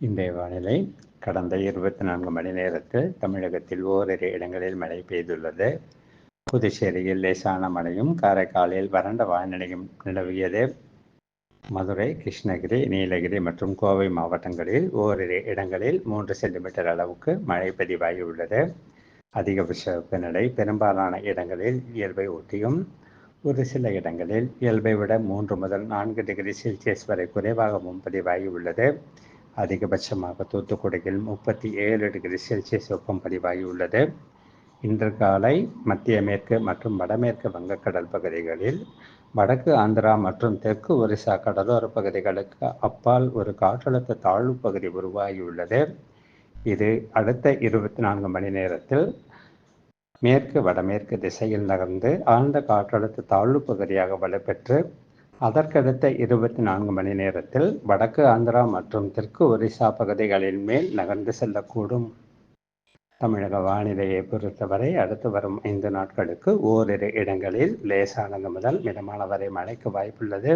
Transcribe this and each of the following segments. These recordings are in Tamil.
இன்றைய வானிலை கடந்த இருபத்தி நான்கு மணி நேரத்தில் தமிழகத்தில் ஓரிரு இடங்களில் மழை பெய்துள்ளது. புதுச்சேரியில் லேசான மழையும் காரைக்காலில் வறண்ட வானிலையும் நிலவியது. மதுரை கிருஷ்ணகிரி நீலகிரி மற்றும் கோவை மாவட்டங்களில் ஓரிரு இடங்களில் மூன்று சென்டிமீட்டர் அளவுக்கு மழை பதிவாகியுள்ளது. அதிகபட்ச வெப்பநிலை பெரும்பாலான இடங்களில் இயல்பை ஒட்டியும் ஒரு சில இடங்களில் இயல்பை விட மூன்று முதல் நான்கு டிகிரி செல்சியஸ் வரை குறைவாகவும் பதிவாகியுள்ளது. அதிகபட்சமாக தூத்துக்குடியில் முப்பத்தி ஏழு டிகிரி செல்சியஸ் வெப்பம் பதிவாகியுள்ளது. இன்று காலை மத்திய மேற்கு மற்றும் வடமேற்கு வங்கக்கடல் பகுதிகளில் வடக்கு ஆந்திரா மற்றும் தெற்கு ஒரிசா கடலோர பகுதிகளுக்கு அப்பால் ஒரு காற்றழுத்த தாழ்வு பகுதி உருவாகியுள்ளது. இது அடுத்த இருபத்தி நான்கு மணி நேரத்தில் மேற்கு வடமேற்கு திசையில் நகர்ந்து ஆழ்ந்த காற்றழுத்த தாழ்வு பகுதியாக வலுப்பெற்று அதற்கடுத்த இருபத்தி நான்கு மணி நேரத்தில் வடக்கு ஆந்திரா மற்றும் தெற்கு ஒரிசா பகுதிகளின் மேல் நகர்ந்து செல்லக்கூடும். தமிழக வானிலையை பொறுத்தவரை அடுத்து வரும் ஐந்து நாட்களுக்கு ஓரிரு இடங்களில் லேசானது முதல் மிதமான வரை மழைக்கு வாய்ப்புள்ளது.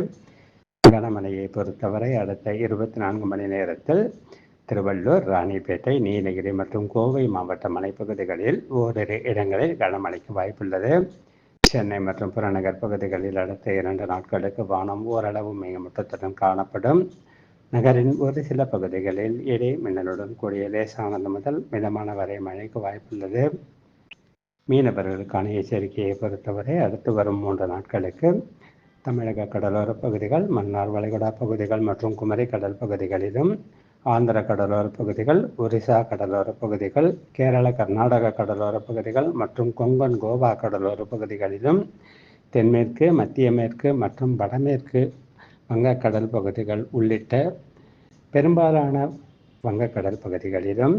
கனமழையை பொறுத்தவரை அடுத்த இருபத்தி நான்கு மணி நேரத்தில் திருவள்ளூர் ராணிப்பேட்டை நீலகிரி மற்றும் கோவை மாவட்ட மலைப்பகுதிகளில் ஓரிரு இடங்களில் கனமழைக்கு வாய்ப்புள்ளது. சென்னை மற்றும் புறநகர் பகுதிகளில் அடுத்த இரண்டு நாட்களுக்கு வானம் ஓரளவு மேகமூட்டத்துடன் காணப்படும். நகரின் ஒரு சில பகுதிகளில் இடை மின்னலுடன் கூடிய லேசானது முதல் மிதமான வரை மழைக்கு வாய்ப்புள்ளது. மீனவர்களுக்கான எச்சரிக்கையை பொறுத்தவரை அடுத்து வரும் மூன்று நாட்களுக்கு தமிழக கடலோர பகுதிகள் மன்னார் வளைகுடா பகுதிகள் மற்றும் குமரி கடல் பகுதிகளிலும் ஆந்திர கடலோர பகுதிகள் ஒரிசா கடலோர பகுதிகள் கேரள கர்நாடக கடலோர பகுதிகள் மற்றும் கொங்கன் கோவா கடலோர பகுதிகளிலும் தென்மேற்கு மத்திய மேற்கு மற்றும் வடமேற்கு வங்கக்கடல் பகுதிகள் உள்ளிட்ட பெரும்பாலான வங்கக்கடல் பகுதிகளிலும்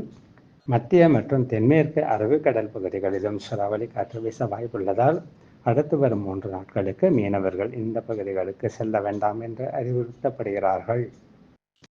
மத்திய மற்றும் தென்மேற்கு அரபிக்கடல் பகுதிகளிலும் சூறாவளி காற்று வீச வாய்ப்புள்ளதால் அடுத்து வரும் மூன்று நாட்களுக்கு மீனவர்கள் இந்த பகுதிகளுக்கு செல்ல வேண்டாம் என்று அறிவுறுத்தப்படுகிறார்கள்.